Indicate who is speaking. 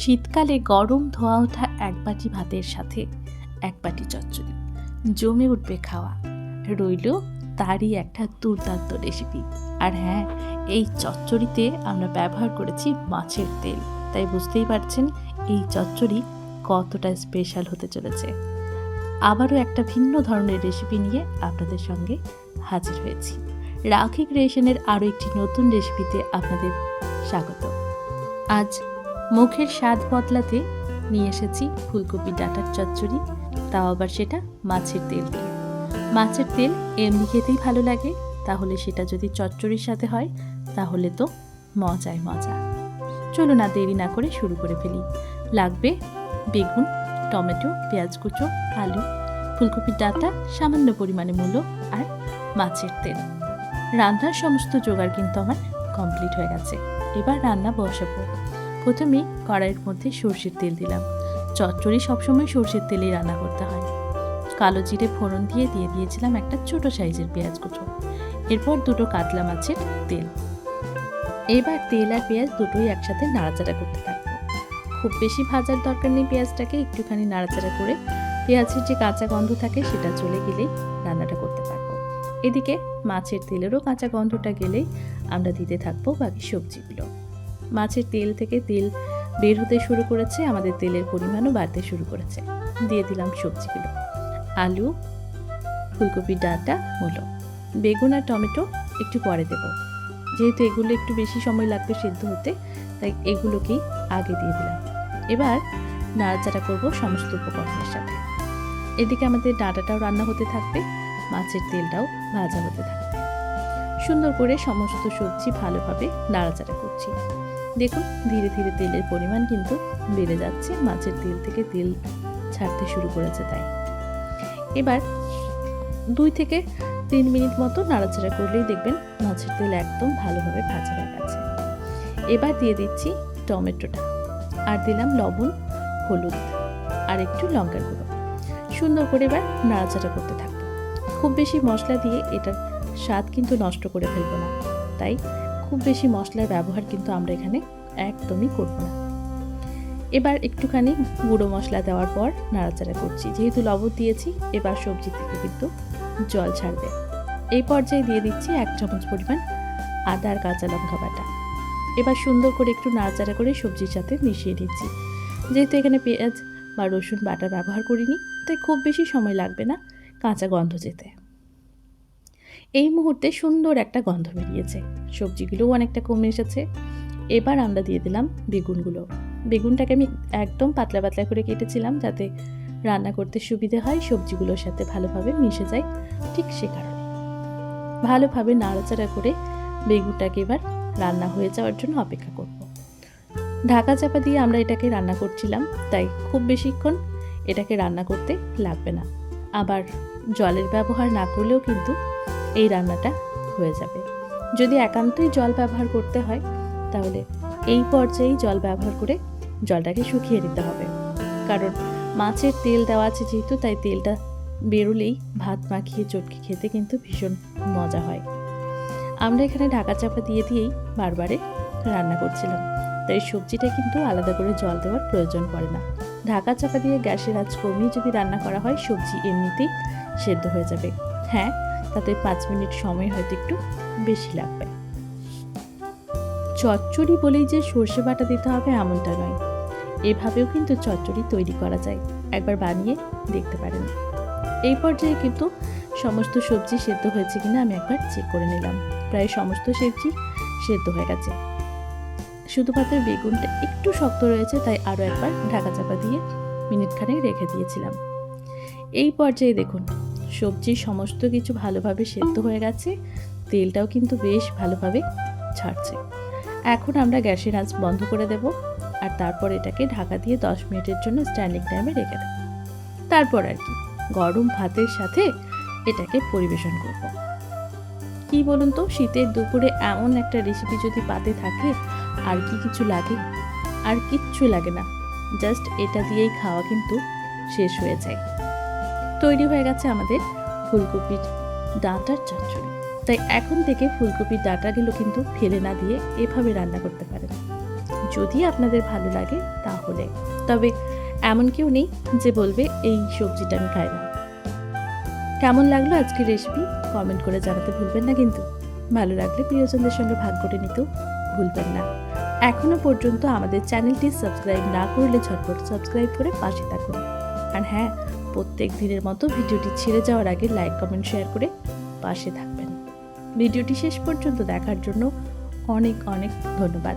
Speaker 1: শীতকালে গরম ধোয়া ওঠা এক বাটি ভাতের সাথে এক বাটি চচ্চড়ি। জমে উঠবে খাওয়া। রইল তারই একটা দুর্দান্ত রেসিপি আর হ্যাঁ এই চচ্চড়িতে আমরা ব্যবহার করেছি মাছের তেল। তাই বুঝতেই পারছেন এই চচ্চড়ি কতটা স্পেশাল হতে চলেছে। আবারও একটা ভিন্ন ধরনের রেসিপি নিয়ে আপনাদের সঙ্গে হাজির হয়েছি। রাখি ক্রিয়েশনের আরও একটি নতুন রেসিপিতে আপনাদের স্বাগত। আজ মুখের স্বাদ বদলাতে নিয়ে এসেছি ফুলকপি ডাটার চচ্চড়ি, তাও আবার সেটা মাছের তেল দিয়ে। মাছের তেল এমনি খেতেই ভালো লাগে, তাহলে সেটা যদি চচ্চড়ির সাথে হয়, তাহলে তো মজাই মজা। চলো না দেরি না করে শুরু করে ফেলি। লাগবে বেগুন, টমেটো, পেঁয়াজ কুচো, আলু ফুলকপির ডাটা, সামান্য পরিমাণে মূলো আর মাছের তেল। রান্নার সমস্ত জোগাড় কিন্তু আমার কমপ্লিট হয়ে গেছে। এবার রান্না বসাবো। প্রথমে কড়াইয়ের মধ্যে সর্ষের তেল দিলাম। চচ্চড়ি সবসময় সর্ষের তেলেই রান্না করতে হয়। কালো জিরে ফোড়ন দিয়ে দিয়ে দিয়েছিলাম একটা ছোট সাইজের পেঁয়াজ কুচো। এরপর দুটো কাতলা মাছের তেল। এবার তেল আর পেঁয়াজ দুটোই একসাথে নাড়াচাড়া করতে থাকব। খুব বেশি ভাজার দরকার নেই পেঁয়াজটাকে, একটুখানি নাড়াচাড়া করে পেঁয়াজের যে কাঁচা গন্ধ থাকে সেটা চলে গেলেই রান্নাটা করতে পারব এদিকে মাছের তেলেরও কাঁচা গন্ধটা গেলেই আমরা দিতে থাকব বাকি সবজিগুলো। মাছের তেল থেকে তেল বের হতে শুরু করেছে, আমাদের তেলের পরিমাণও বাড়তে শুরু করেছে। দিয়ে দিলাম সবজিগুলো আলু ফুলকপির ডাঁটা, মূলো, বেগুন আর টমেটো একটু পরে দেব। যেহেতু এগুলো একটু বেশি সময় লাগবে সেদ্ধ হতে, তাই এগুলোকেই আগে দিয়ে দিলাম। এবার নাড়াচাড়া করব সমস্ত উপকরণের সাথে। এদিকে আমাদের ডাঁটাটাও রান্না হতে থাকবে, মাছের তেলটাও ভাজা হতে থাকবে। সুন্দর করে সমস্ত সবজি ভালোভাবে নাড়াচাড়া করছি। দেখুন, ধীরে ধীরে তেলের পরিমাণ কিন্তু বেড়ে যাচ্ছে। মাছের তেল থেকে তেল ছাড়তে শুরু করেছে তাই। এবার দুই থেকে তিন মিনিট মতো নাড়াচাড়া করলেই দেখবেন মাছের তেল একদম ভালোভাবে ভাজা হয়ে গেছে। এবার দিয়ে দিচ্ছি টমেটোটা। আর দিলাম লবণ, হলুদ আর একটু লঙ্কার গুঁড়ো। সুন্দর করে এবার নাড়াচাড়া করতে থাকব। খুব বেশি মশলা দিয়ে এটার স্বাদ কিন্তু নষ্ট করে ফেলব না। তাই খুব বেশি মশলার ব্যবহার কিন্তু আমরা এখানে একদমই করব না। এবার একটুখানি গুঁড়ো মশলা দেওয়ার পর নাড়াচাড়া করছি। যেহেতু লবণ দিয়েছি, এবার সবজি থেকে কিন্তু জল ছাড়বে। এই পর্যায়ে দিয়ে দিচ্ছি এক চামচ পরিমাণ আদা আর কাঁচা লঙ্কা বাটা। এবার সুন্দর করে একটু নাড়াচাড়া করে সবজির সাথে মিশিয়ে দিচ্ছি যেহেতু এখানে পেঁয়াজ বা রসুন বাটা ব্যবহার করিনি, তাই খুব বেশি সময় লাগবে না কাঁচা গন্ধ যেতে। এই মুহূর্তে সুন্দর একটা গন্ধ বেরিয়েছে। সবজিগুলোও অনেকটা কমে এসেছে। এবার আমরা দিয়ে দিলাম বেগুনগুলো। বেগুনটাকে আমি একদম পাতলা পাতলা করে কেটেছিলাম যাতে রান্না করতে সুবিধে হয়, সবজিগুলোর সাথে ভালোভাবে মিশে যায় ঠিক সে কারণে। ভালোভাবে নাড়াচাড়া করে বেগুনটাকে এবার রান্না হয়ে যাওয়ার জন্য অপেক্ষা করব। ঢাকা চাপা দিয়ে আমরা এটাকে রান্না করছিলাম, তাই খুব বেশিক্ষণ এটাকে রান্না করতে লাগবে না। আবার জলের ব্যবহার না করলেও কিন্তু এই রান্নাটা হয়ে যাবে। যদি একান্তই জল ব্যবহার করতে হয়, তাহলে এই পর্যায়েই জল ব্যবহার করে জলটাকে শুকিয়ে দিতে হবে। কারণ মাছের তেল দেওয়া আছে যেহেতু, তাই তেলটা বেরোলেই ভাত মাখিয়ে চটকে খেতে কিন্তু ভীষণ মজা হয়। আমরা এখানে ঢাকা চাপা দিয়ে দিয়েই বারবারে রান্না করছিলাম। তাই সবজিটা কিন্তু আলাদা করে জল দেওয়ার প্রয়োজন পড়ে না। ঢাকা চাপা দিয়ে গ্যাসের আঁচ কমিয়ে যদি রান্না করা হয়, সবজি এমনিতেই সেদ্ধ হয়ে যাবে। হ্যাঁ তাতে পাঁচ মিনিট সময় হয়তো একটু বেশি লাগবে। চচ্চড়ি বলেই যে সর্ষে বাটা দিতে হবে এমনটা নয়। এভাবেও কিন্তু চচ্চড়ি তৈরি করা যায়। একবার বানিয়ে দেখতে পারেন। এই পর্যায়ে কিন্তু সমস্ত সবজি সেদ্ধ হয়েছে কিনা আমি একবার চেক করে নিলাম। প্রায় সমস্ত সবজি সেদ্ধ হয়ে গেছে। শুধুমাত্র বেগুনটা একটু শক্ত রয়েছে, তাই আরও একবার ঢাকা চাপা দিয়ে মিনিটখানেক রেখে দিয়েছিলাম। এই পর্যায়ে দেখুন সবজির সমস্ত কিছু ভালোভাবে সেদ্ধ হয়ে গেছে। তেলটাও কিন্তু বেশ ভালোভাবে ছাড়ছে। এখন আমরা গ্যাসের আঁচ বন্ধ করে দেব আর তারপর এটাকে ঢাকা দিয়ে দশ মিনিটের জন্য স্ট্যান্ডিং টাইমে রেখে দেব। তারপর আর কি, গরম ভাতের সাথে এটাকে পরিবেশন করব। কি বলুন তো, শীতের দুপুরে এমন একটা রেসিপি যদি পাতে থাকে, আর কি কিছু লাগে? আর কিচ্ছু লাগে না জাস্ট এটা দিয়েই খাওয়া কিন্তু শেষ হয়ে যায়। তৈরি হয়ে গেছে আমাদের ফুলকপির ডাঁটার চচ্চড়ি। তাই এখন থেকে ফুলকপির ডাঁটাগুলো কিন্তু ফেলে না দিয়ে এভাবে রান্না করতে পারেন। যদি আপনাদের ভালো লাগে তাহলে। তবে এমন কেউ নেই যে বলবে, এই সবজিটা আমি খাই না। কেমন লাগল আজকের রেসিপি কমেন্ট করে জানাতে ভুলবেন না কিন্তু। ভালো লাগলে প্রিয়জনদের সঙ্গে ভাগ করে নিতেও ভুলবেন না। এখনও পর্যন্ত আমাদের চ্যানেলটি সাবস্ক্রাইব না করলে ঝটপট সাবস্ক্রাইব করে পাশে থাকুন। আর হ্যাঁ প্রত্যেক দিনের মতো ভিডিওটি ছেড়ে যাওয়ার আগে লাইক, কমেন্ট, শেয়ার করে পাশে থাকবেন। ভিডিওটি শেষ পর্যন্ত দেখার জন্য অনেক অনেক ধন্যবাদ।